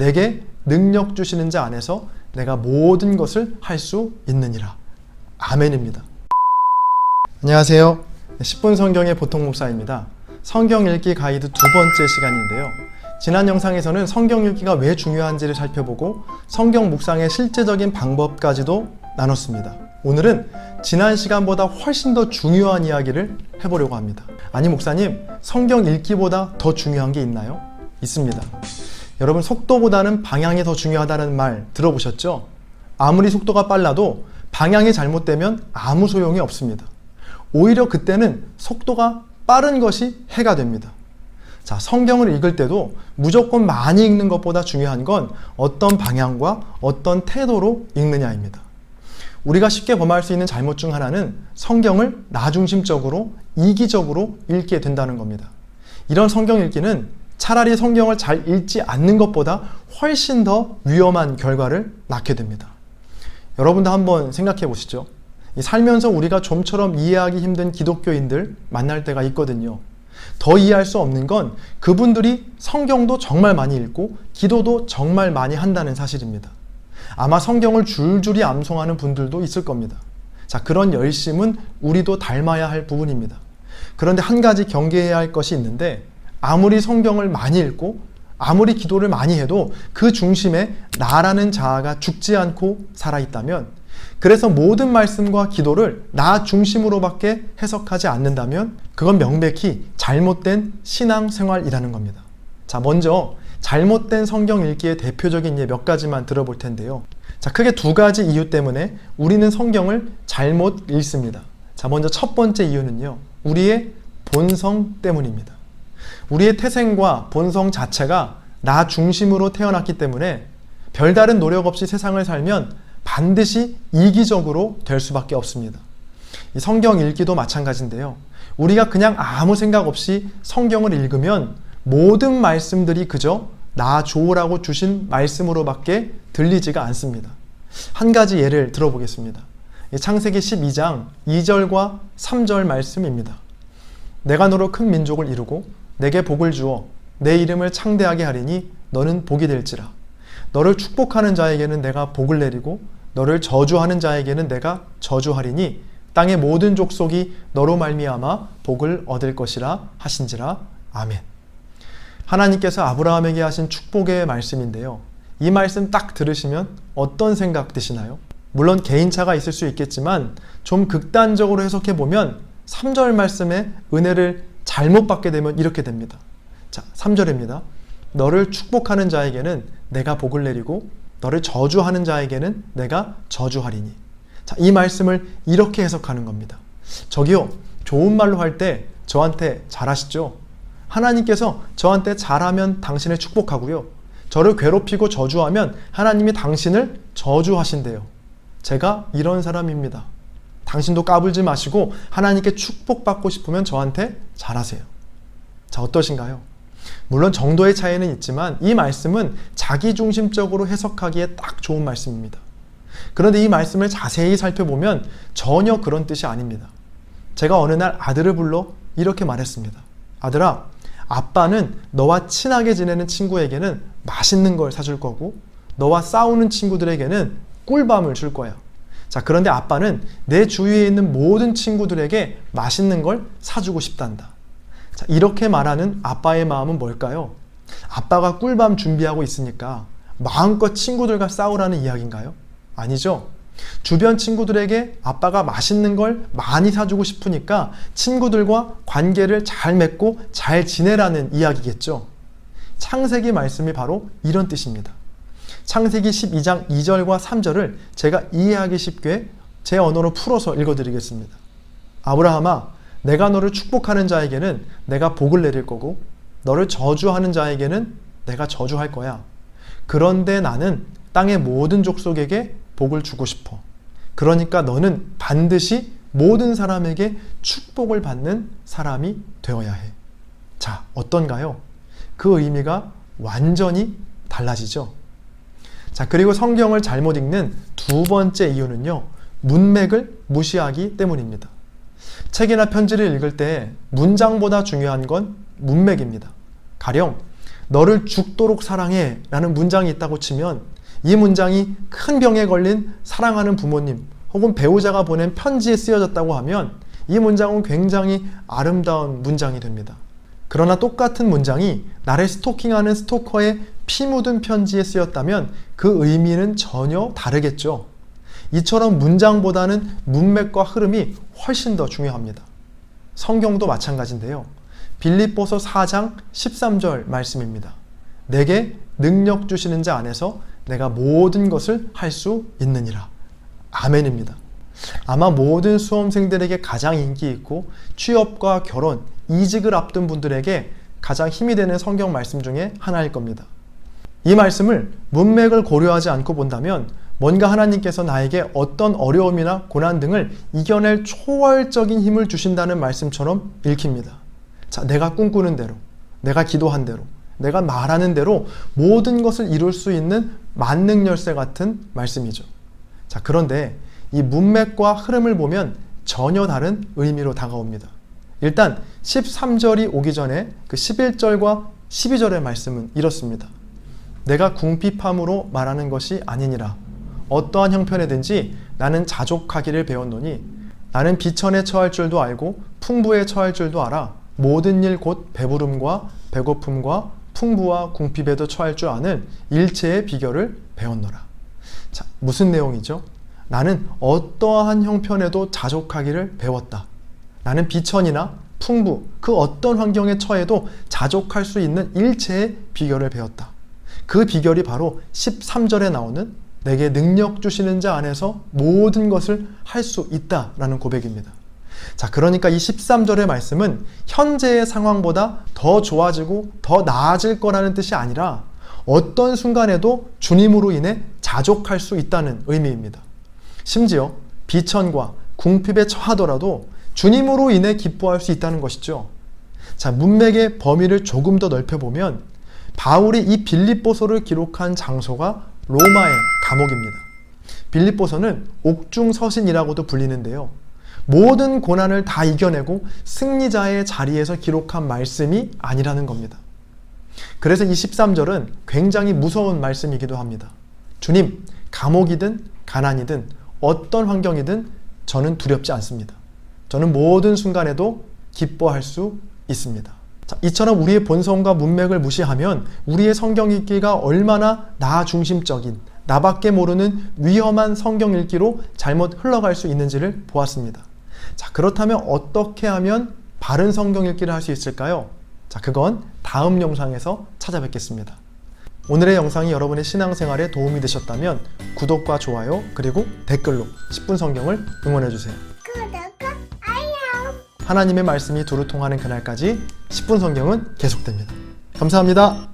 내게 능력 주시는 자 안에서 내가 모든 것을 할 수 있느니라. 아멘입니다. 안녕하세요. 10분 성경의 보통 목사입니다. 성경 읽기 가이드 두 번째 시간인데요. 지난 영상에서는 성경 읽기가 왜 중요한지를 살펴보고 성경 묵상의 실제적인 방법까지도 나눴습니다. 오늘은 지난 시간보다 훨씬 더 중요한 이야기를 해보려고 합니다. 아니, 목사님, 성경 읽기보다 더 중요한 게 있나요? 있습니다. 여러분, 속도보다는 방향이 더 중요하다는 말 들어보셨죠? 아무리 속도가 빨라도 방향이 잘못되면 아무 소용이 없습니다. 오히려 그때는 속도가 빠른 것이 해가 됩니다. 자, 성경을 읽을 때도 무조건 많이 읽는 것보다 중요한 건 어떤 방향과 어떤 태도로 읽느냐입니다. 우리가 쉽게 범할 수 있는 잘못 중 하나는 성경을 나중심적으로 이기적으로 읽게 된다는 겁니다. 이런 성경 읽기는 차라리 성경을 잘 읽지 않는 것보다 훨씬 더 위험한 결과를 낳게 됩니다. 여러분도 한번 생각해 보시죠. 살면서 우리가 좀처럼 이해하기 힘든 기독교인들 만날 때가 있거든요. 더 이해할 수 없는 건 그분들이 성경도 정말 많이 읽고 기도도 정말 많이 한다는 사실입니다. 아마 성경을 줄줄이 암송하는 분들도 있을 겁니다. 자, 그런 열심은 우리도 닮아야 할 부분입니다. 그런데 한 가지 경계해야 할 것이 있는데 아무리 성경을 많이 읽고 아무리 기도를 많이 해도 그 중심에 나라는 자아가 죽지 않고 살아있다면 그래서 모든 말씀과 기도를 나 중심으로밖에 해석하지 않는다면 그건 명백히 잘못된 신앙생활이라는 겁니다. 자, 먼저 잘못된 성경 읽기의 대표적인 예 몇 가지만 들어볼 텐데요. 자, 크게 두 가지 이유 때문에 우리는 성경을 잘못 읽습니다. 자, 먼저 첫 번째 이유는요. 우리의 본성 때문입니다. 우리의 태생과 본성 자체가 나 중심으로 태어났기 때문에 별다른 노력 없이 세상을 살면 반드시 이기적으로 될 수밖에 없습니다. 이 성경 읽기도 마찬가지인데요. 우리가 그냥 아무 생각 없이 성경을 읽으면 모든 말씀들이 그저 나 좋으라고 주신 말씀으로밖에 들리지가 않습니다. 한 가지 예를 들어보겠습니다. 창세기 12장 2절과 3절 말씀입니다. 내가 너로 큰 민족을 이루고 내게 복을 주어 내 이름을 창대하게 하리니 너는 복이 될지라. 너를 축복하는 자에게는 내가 복을 내리고 너를 저주하는 자에게는 내가 저주하리니 땅의 모든 족속이 너로 말미암아 복을 얻을 것이라 하신지라. 아멘. 하나님께서 아브라함에게 하신 축복의 말씀인데요. 이 말씀 딱 들으시면 어떤 생각 드시나요? 물론 개인차가 있을 수 있겠지만 좀 극단적으로 해석해 보면 3절 말씀의 은혜를 잘못 받게 되면 이렇게 됩니다. 자, 3절입니다. 너를 축복하는 자에게는 내가 복을 내리고 너를 저주하는 자에게는 내가 저주하리니. 자, 이 말씀을 이렇게 해석하는 겁니다. 저기요, 좋은 말로 할 때 저한테 잘하시죠? 하나님께서 저한테 잘하면 당신을 축복하고요. 저를 괴롭히고 저주하면 하나님이 당신을 저주하신대요. 제가 이런 사람입니다. 당신도 까불지 마시고 하나님께 축복받고 싶으면 저한테 잘하세요. 자, 어떠신가요? 물론 정도의 차이는 있지만 이 말씀은 자기중심적으로 해석하기에 딱 좋은 말씀입니다. 그런데 이 말씀을 자세히 살펴보면 전혀 그런 뜻이 아닙니다. 제가 어느 날 아들을 불러 이렇게 말했습니다. 아들아, 아빠는 너와 친하게 지내는 친구에게는 맛있는 걸 사줄 거고, 너와 싸우는 친구들에게는 꿀밤을 줄 거야. 자, 그런데 아빠는 내 주위에 있는 모든 친구들에게 맛있는 걸 사주고 싶단다. 자, 이렇게 말하는 아빠의 마음은 뭘까요? 아빠가 꿀밤 준비하고 있으니까 마음껏 친구들과 싸우라는 이야기인가요? 아니죠. 주변 친구들에게 아빠가 맛있는 걸 많이 사주고 싶으니까 친구들과 관계를 잘 맺고 잘 지내라는 이야기겠죠. 창세기 말씀이 바로 이런 뜻입니다. 창세기 12장 2절과 3절을 제가 이해하기 쉽게 제 언어로 풀어서 읽어드리겠습니다. 아브라함아, 내가 너를 축복하는 자에게는 내가 복을 내릴 거고, 너를 저주하는 자에게는 내가 저주할 거야. 그런데 나는 땅의 모든 족속에게 복을 주고 싶어. 그러니까 너는 반드시 모든 사람에게 축복을 받는 사람이 되어야 해. 자, 어떤가요? 그 의미가 완전히 달라지죠. 자, 그리고 성경을 잘못 읽는 두 번째 이유는요, 문맥을 무시하기 때문입니다. 책이나 편지를 읽을 때 문장보다 중요한 건 문맥입니다. 가령, 너를 죽도록 사랑해 라는 문장이 있다고 치면 이 문장이 큰 병에 걸린 사랑하는 부모님 혹은 배우자가 보낸 편지에 쓰여졌다고 하면 이 문장은 굉장히 아름다운 문장이 됩니다. 그러나 똑같은 문장이 나를 스토킹하는 스토커의 피 묻은 편지에 쓰였다면 그 의미는 전혀 다르겠죠. 이처럼 문장보다는 문맥과 흐름이 훨씬 더 중요합니다. 성경도 마찬가지인데요. 빌립보서 4장 13절 말씀입니다. 내게 능력 주시는 자 안에서 내가 모든 것을 할 수 있느니라. 아멘입니다. 아마 모든 수험생들에게 가장 인기 있고 취업과 결혼, 이직을 앞둔 분들에게 가장 힘이 되는 성경 말씀 중에 하나일 겁니다. 이 말씀을 문맥을 고려하지 않고 본다면 뭔가 하나님께서 나에게 어떤 어려움이나 고난 등을 이겨낼 초월적인 힘을 주신다는 말씀처럼 읽힙니다. 자, 내가 꿈꾸는 대로, 내가 기도한 대로, 내가 말하는 대로 모든 것을 이룰 수 있는 만능 열쇠 같은 말씀이죠. 자, 그런데 이 문맥과 흐름을 보면 전혀 다른 의미로 다가옵니다. 일단 13절이 오기 전에 그 11절과 12절의 말씀은 이렇습니다. 내가 궁핍함으로 말하는 것이 아니니라. 어떠한 형편에든지 나는 자족하기를 배웠노니 나는 비천에 처할 줄도 알고 풍부에 처할 줄도 알아. 모든 일 곧 배부름과 배고픔과 풍부와 궁핍에도 처할 줄 아는 일체의 비결을 배웠노라. 자, 무슨 내용이죠? 나는 어떠한 형편에도 자족하기를 배웠다. 나는 비천이나 풍부, 그 어떤 환경에 처해도 자족할 수 있는 일체의 비결을 배웠다. 그 비결이 바로 13절에 나오는 내게 능력 주시는 자 안에서 모든 것을 할 수 있다 라는 고백입니다. 자, 그러니까 이 13절의 말씀은 현재의 상황보다 더 좋아지고 더 나아질 거라는 뜻이 아니라 어떤 순간에도 주님으로 인해 자족할 수 있다는 의미입니다. 심지어 비천과 궁핍에 처하더라도 주님으로 인해 기뻐할 수 있다는 것이죠. 자, 문맥의 범위를 조금 더 넓혀보면 바울이 이 빌립보서를 기록한 장소가 로마의 감옥입니다. 빌립보서는 옥중 서신이라고도 불리는데요. 모든 고난을 다 이겨내고 승리자의 자리에서 기록한 말씀이 아니라는 겁니다. 그래서 이 13절은 굉장히 무서운 말씀이기도 합니다. 주님, 감옥이든 가난이든 어떤 환경이든 저는 두렵지 않습니다. 저는 모든 순간에도 기뻐할 수 있습니다. 자, 이처럼 우리의 본성과 문맥을 무시하면 우리의 성경 읽기가 얼마나 나 중심적인, 나밖에 모르는 위험한 성경 읽기로 잘못 흘러갈 수 있는지를 보았습니다. 자, 그렇다면 어떻게 하면 바른 성경 읽기를 할 수 있을까요? 자, 그건 다음 영상에서 찾아뵙겠습니다. 오늘의 영상이 여러분의 신앙생활에 도움이 되셨다면 구독과 좋아요 그리고 댓글로 10분 성경을 응원해 주세요. 하나님의 말씀이 두루 통하는 그날까지 10분 성경은 계속됩니다. 감사합니다.